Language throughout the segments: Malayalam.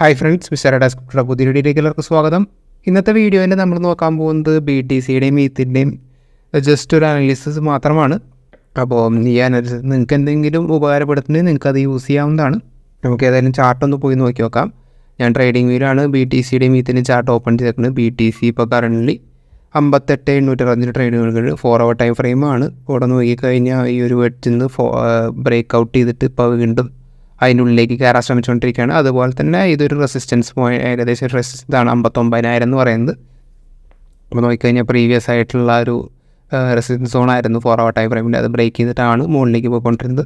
ഹായ് ഫ്രണ്ട്സ് മിസ്റ്റർ ഡെസ്ക്ടറുടെ പുതിയ വീഡിയോയിലേക്ക് എല്ലാവർക്കും സ്വാഗതം. ഇന്നത്തെ വീഡിയോയിൽ നമ്മൾ നോക്കാൻ പോകുന്നത് ബി ടി സിയുടെയും ഈത്തിന്റെയും ജസ്റ്റ് ഒരു അനാലിസിസ് മാത്രമാണ്. അപ്പോൾ ഈ അനാലിസിസ് നിങ്ങൾക്ക് എന്തെങ്കിലും ഉപകാരപ്പെടുത്തുന്നത് നിങ്ങൾക്ക് അത് യൂസ് ചെയ്യാവുന്നതാണ്. നമുക്ക് ഏതായാലും ചാർട്ട് ഒന്ന് പോയി നോക്കി നോക്കാം. ഞാൻ ട്രേഡിംഗ് വ്യൂലാണ് ബി ടി സിയുടെയും ഈത്തിന്റെയും ചാർട്ട് ഓപ്പൺ ചെയ്തേക്കുന്നത്. ബി ടി സി ഇപ്പോൾ കറന്റ് അമ്പത്തെട്ട് എണ്ണൂറ്റി അറുപത്തഞ്ച് ഫോർ അവർ ടൈം ഫ്രെയിമാണ് ഇവിടെ നോക്കിക്കഴിഞ്ഞാൽ ഈ ഒരു വെഡ്ജിൽ നിന്ന് ഫോ ബ്രേക്ക് ഔട്ട് ചെയ്തിട്ട് ഇപ്പോൾ വീണ്ടും അതിന്റെ ഉള്ളിലേക്ക് കയറാൻ ശ്രമിച്ചുകൊണ്ടിരിക്കുകയാണ്. അതുപോലെ തന്നെ ഇതൊരു റെസിസ്റ്റൻസ് പോയിന്റ് ഏകദേശം ഒരു റെസിസ്റ്റൻസ് ആണ് അമ്പത്തൊമ്പതിനായിരം എന്ന് പറയുന്നത്. അപ്പോൾ നോക്കിക്കഴിഞ്ഞാൽ പ്രീവിയസ് ആയിട്ടുള്ള ഒരു റെസിസ്റ്റൻസ് സോൺ ആയിരുന്നു ഫോർ അവർ ടൈം ഫ്രെയിമിൽ അത് ബ്രേക്ക് ചെയ്തിട്ടാണ് മുകളിലേക്ക് പോയിക്കൊണ്ടിരുന്നത്.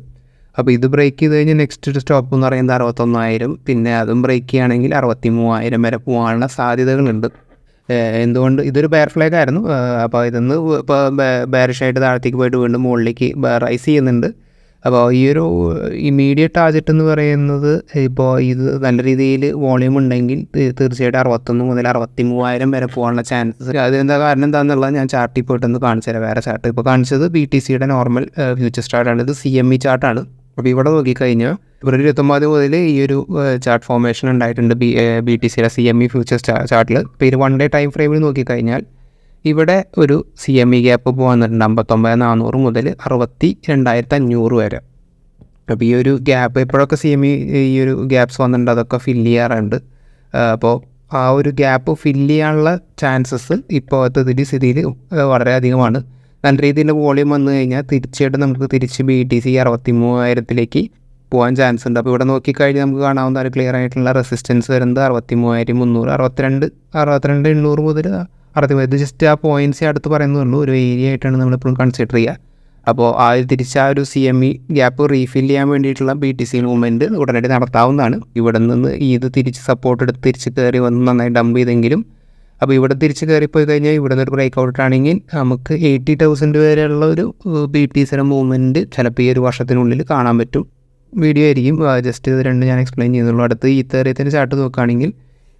അപ്പോൾ ഇത് ബ്രേക്ക് ചെയ്ത് കഴിഞ്ഞാൽ നെക്സ്റ്റ് സ്റ്റോപ്പ് എന്ന് പറയുന്നത് അറുപത്തൊന്നായിരം. പിന്നെ അതും ബ്രേക്ക് ചെയ്യുകയാണെങ്കിൽ അറുപത്തി മൂവായിരം വരെ പോകാനുള്ള സാധ്യതകളുണ്ട്. എന്തുകൊണ്ട്? ഇതൊരു ബെയർ ഫ്ലാഗ് ആയിരുന്നു. അപ്പോൾ ഇതൊന്ന് ഇപ്പോൾ ബെയറിഷായിട്ട് താഴത്തേക്ക് പോയിട്ട് വീണ്ടും മുകളിലേക്ക് റൈസ് ചെയ്യുന്നുണ്ട്. അപ്പോൾ ഈ ഒരു ഇമ്മീഡിയറ്റ് ടാർജറ്റ് എന്ന് പറയുന്നത് ഇപ്പോൾ ഇത് നല്ല രീതിയിൽ വോളിയം ഉണ്ടെങ്കിൽ തീർച്ചയായിട്ടും അറുപത്തൊന്ന് മുതൽ അറുപത്തി മൂവായിരം വരെ പോകാനുള്ള ചാൻസസ് അതിനെന്താ കാരണം എന്താണെന്നുള്ളത് ഞാൻ ചാർട്ടിൽ പോയിട്ടൊന്ന് കാണിച്ചു തരാം. വേറെ ചാർട്ട് ഇപ്പോൾ കാണിച്ചത് ബി ടി സിയുടെ നോർമൽ ഫ്യൂച്ചർ സ്റ്റാർട്ടാണ് ഇത് സി എം ഇ ചാർട്ടാണ് അപ്പോൾ ഇവിടെ നോക്കിക്കഴിഞ്ഞാൽ ഫെബ്രുവരി ഇരുപത്തൊമ്പത് മുതൽ ഈ ഒരു ചാർട്ട് ഫോർമേഷൻ ഉണ്ടായിട്ടുണ്ട്. ബി ബി ടി സിയുടെ സി എം ഇ ഫ്യൂച്ചർ ചാർട്ടിൽ ഇപ്പോൾ ഇത് വൺ ഡേ ടൈം ഫ്രെയിമിൽ നോക്കിക്കഴിഞ്ഞാൽ ഇവിടെ ഒരു സി എം ഇ ഗ്യാപ്പ് പോകുന്നുണ്ട് അമ്പത്തൊമ്പത് നാനൂറ് മുതൽ അറുപത്തി രണ്ടായിരത്തി അഞ്ഞൂറ് വരെ. അപ്പോൾ ഈ ഒരു ഗ്യാപ്പ് എപ്പോഴൊക്കെ സി എം ഇ ഈ ഒരു ഗ്യാപ്സ് വന്നിട്ടുണ്ട്. അതൊക്കെ ഫില്ല് ചെയ്യാറുണ്ട്. അപ്പോൾ ആ ഒരു ഗ്യാപ്പ് ഫില്ല് ചെയ്യാനുള്ള ചാൻസസ് ഇപ്പോഴത്തെ സ്ഥിതിയിൽ വളരെയധികമാണ് നല്ല രീതിയിൽ വോളിയം വന്നു കഴിഞ്ഞാൽ തീർച്ചയായിട്ടും നമുക്ക് തിരിച്ച് ബി ടി സി അറുപത്തി മൂവായിരത്തിലേക്ക് പോകാൻ ചാൻസ് ഉണ്ട്. അപ്പോൾ ഇവിടെ നോക്കിക്കഴിഞ്ഞാൽ നമുക്ക് കാണാവുന്ന ഒരു ക്ലിയർ ആയിട്ടുള്ള റെസിസ്റ്റൻസ് വരുന്നത് അറുപത്തി മൂവായിരത്തി മുന്നൂറ് അറുപത്തിരണ്ട് അറുപത്തിരണ്ട് എണ്ണൂറ് മുതൽ അറുപത്തി ഇത് ജസ്റ്റ് ആ പോയിന്റ്സ് അടുത്ത് പറയുന്നുള്ളൂ ഒരു ഏരിയ ആയിട്ടാണ് നമ്മളിപ്പോഴും കൺസിഡർ ചെയ്യുക. അപ്പോൾ ആ തിരിച്ച് ആ ഒരു C M E gap refill ചെയ്യാൻ വേണ്ടിയിട്ടുള്ള ബി ടി സി മൂവ്മെന്റ് ഉടനടി നടത്താവുന്നതാണ്. ഇവിടെ നിന്ന് ഇത് തിരിച്ച് സപ്പോർട്ട് എടുത്ത് തിരിച്ച് കയറി വന്ന് നന്നായി ഡംപ് ചെയ്തെങ്കിലും. അപ്പോൾ ഇവിടെ തിരിച്ച് കയറിപ്പോയി കഴിഞ്ഞാൽ ഇവിടെ നിന്ന് ഒരു ബ്രേക്ക് ഔട്ട് ആണെങ്കിൽ നമുക്ക് എയ്റ്റി തൗസൻഡ് വരെയുള്ള ഒരു ബി ടി സിയുടെ മൂവ്മെന്റ് ചിലപ്പോൾ ഈ ഒരു വർഷത്തിനുള്ളിൽ കാണാൻ പറ്റും. വീഡിയോ ആയിരിക്കും. ജസ്റ്റ് ഇത് രണ്ട് ഞാൻ എക്സ്പ്ലെയിൻ ചെയ്യുന്നുള്ളൂ. അടുത്ത് ഈ തെറിയത്തിന്റെ ചാർട്ട് നോക്കുകയാണെങ്കിൽ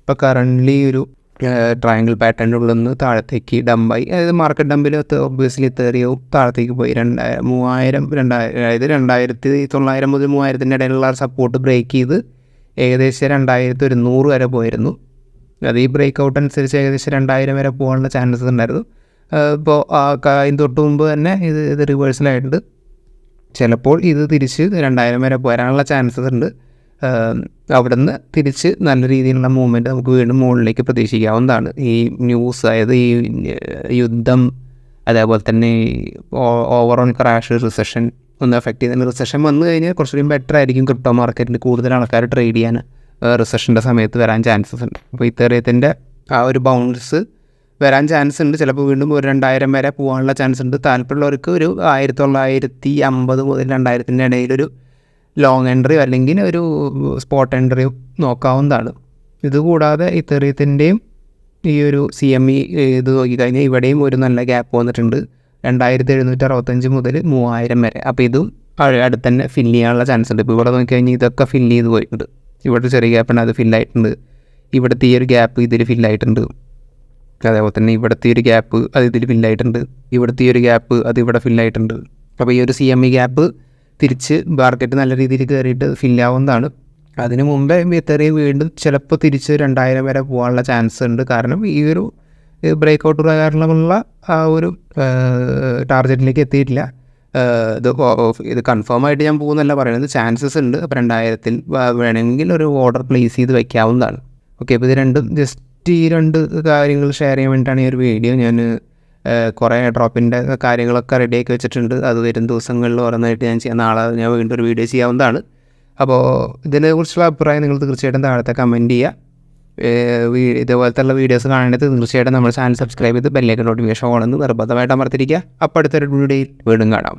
ഇപ്പോൾ കറന്റ്ലി ഒരു ട്രയാങ്കിൾ പാറ്റേണിന്റെ ഉള്ളിൽ നിന്ന് താഴത്തേക്ക് ഡമ്പായി അതായത് മാർക്കറ്റ് ഡമ്പിൽ ഒബ്വിയസ്ലി തെറിയവും താഴത്തേക്ക് പോയി. രണ്ടായിരം മൂവായിരം രണ്ടായിരം അതായത് രണ്ടായിരത്തി തൊള്ളായിരം മുതൽ മൂവായിരത്തിന്റെ ഇടയിലുള്ള സപ്പോർട്ട് ബ്രേക്ക് ചെയ്ത് ഏകദേശം രണ്ടായിരത്തി ഒരു നൂറ് വരെ പോയിരുന്നു. അത് ഈ ബ്രേക്ക് ഔട്ട് അനുസരിച്ച് ഏകദേശം രണ്ടായിരം വരെ പോകാനുള്ള ചാൻസസ് ഉണ്ടായിരുന്നു. ഇപ്പോൾ ഇതിന് തൊട്ട് മുമ്പ് തന്നെ ഇത് ഇത് റിവേഴ്സലായിട്ടുണ്ട് ചിലപ്പോൾ ഇത് തിരിച്ച് രണ്ടായിരം വരെ പോരാനുള്ള ചാൻസസ് ഉണ്ട്. അവിടെ നിന്ന് തിരിച്ച് നല്ല രീതിയിലുള്ള മൂവ്മെന്റ് നമുക്ക് വീണ്ടും മുകളിലേക്ക് പ്രതീക്ഷിക്കാവുന്നതാണ്. ഈ ന്യൂസ് അതായത് ഈ യുദ്ധം അതേപോലെ തന്നെ ഓൺ ക്രാഷ് റിസഷൻ ഒന്ന് എഫക്റ്റ് ചെയ്യുന്ന റിസഷൻ വന്നു കഴിഞ്ഞാൽ കുറച്ചുകൂടി ബെറ്റർ ആയിരിക്കും ക്രിപ്റ്റോ മാർക്കറ്റിൽ കൂടുതൽ ആൾക്കാർ ട്രേഡ് ചെയ്യാൻ റിസഷന്റെ സമയത്ത് വരാൻ ചാൻസസ് ഉണ്ട്. അപ്പോൾ ഇത്തരത്തിന്റെ ആ ഒരു ബൗൺസ് വരാൻ ചാൻസ് ഉണ്ട്. ചിലപ്പോൾ വീണ്ടും ഒരു രണ്ടായിരം വരെ പോകാനുള്ള ചാൻസ് ഉണ്ട്. താല്പര്യമുള്ളവർക്ക് ഒരു ആയിരത്തി തൊള്ളായിരത്തി അമ്പത് മുതൽ രണ്ടായിരത്തിന്റെ ഇടയിലൊരു ലോങ് എൻട്രി അല്ലെങ്കിൽ ഒരു സ്പോട്ട് എൻട്രി നോക്കാവുന്നതാണ്. ഇതുകൂടാതെ ഇത്തറിയത്തിന്റെയും ഈ ഒരു സി എം ഇ ഇത് നോക്കിക്കഴിഞ്ഞാൽ ഇവിടെയും ഒരു നല്ല ഗ്യാപ്പ് വന്നിട്ടുണ്ട്. രണ്ടായിരത്തി എഴുന്നൂറ്റി അറുപത്തഞ്ച് മുതൽ മൂവായിരം വരെ. അപ്പോൾ ഇതും അടുത്ത് തന്നെ ഫില്ല് ചെയ്യാനുള്ള ചാൻസ് ഉണ്ട്. ഇപ്പോൾ ഇവിടെ നോക്കിക്കഴിഞ്ഞാൽ ഇതൊക്കെ ഫില്ല് ചെയ്ത് പോയിട്ടുണ്ട്. ഇവിടെ ചെറിയ ഗ്യാപ്പാണ് അത് ഫില്ലായിട്ടുണ്ട് ഇവിടുത്തെ ഈ ഒരു ഗ്യാപ്പ് ഇതിൽ ഫില്ലായിട്ടുണ്ട് അതേപോലെ തന്നെ ഇവിടുത്തെ ഒരു ഗ്യാപ്പ് അത് ഇതിൽ ഫില്ലായിട്ടുണ്ട് ഇവിടുത്തെ ഈ ഒരു ഗ്യാപ്പ് അത് ഇവിടെ ഫില്ലായിട്ടുണ്ട് അപ്പോൾ ഈ ഒരു സി എം ഇ ഗ്യാപ്പ് തിരിച്ച് മാർക്കറ്റ് നല്ല രീതിയിൽ കയറിയിട്ട് ഫില്ലാവുന്നതാണ് അതിന് മുമ്പേ എത്തേറിയ വീണ്ടും ചിലപ്പോൾ തിരിച്ച് രണ്ടായിരം വരെ പോകാനുള്ള ചാൻസ് ഉണ്ട്. കാരണം ഈ ഒരു ബ്രേക്ക് ഔട്ട് പ്രകാരമുള്ള ആ ഒരു ടാർഗറ്റിലേക്ക് എത്തിയിട്ടില്ല. ഇത് ഇത് കൺഫേം ആയിട്ട് ഞാൻ പോകുന്നല്ല പറയുന്നത്. ചാൻസസ് ഉണ്ട്. അപ്പോൾ രണ്ടായിരത്തിൽ വേണമെങ്കിൽ ഒരു ഓർഡർ പ്ലേസ് ചെയ്ത് വയ്ക്കാവുന്നതാണ് ഓക്കെ അപ്പോൾ ഇത് രണ്ടും ജസ്റ്റ് ഈ രണ്ട് കാര്യങ്ങൾ ഷെയർ ചെയ്യാൻ വേണ്ടിയിട്ടാണ് ഈ ഒരു വീഡിയോ ഞാൻ കുറേ ഡ്രോപ്പിന്റെ കാര്യങ്ങളൊക്കെ റെഡിയാക്കി വെച്ചിട്ടുണ്ട്. അത് വരും ദിവസങ്ങളിൽ ഓരോന്നായിട്ട് ഞാൻ ചെയ്യാം. നാളെ ഞാൻ വീണ്ടും ഒരു വീഡിയോ ചെയ്യാവുന്നതാണ്. അപ്പോൾ ഇതിനെക്കുറിച്ചുള്ള അഭിപ്രായം നിങ്ങൾ തീർച്ചയായിട്ടും താഴത്തെ കമന്റ് ചെയ്യുക. ഇതുപോലത്തെ വീഡിയോസ് കാണേണ്ടത് തീർച്ചയായിട്ടും നമ്മുടെ ചാനൽ സബ്സ്ക്രൈബ് ചെയ്ത് ബെല്ലേക്ക് നോട്ടിഫിക്കേഷൻ ഓണെന്ന് നിർബന്ധമായിട്ട് അമർത്തിരിക്കുക അപ്പോൾ അടുത്തൊരു വീഡിയോയിൽ വീണ്ടും കാണാം.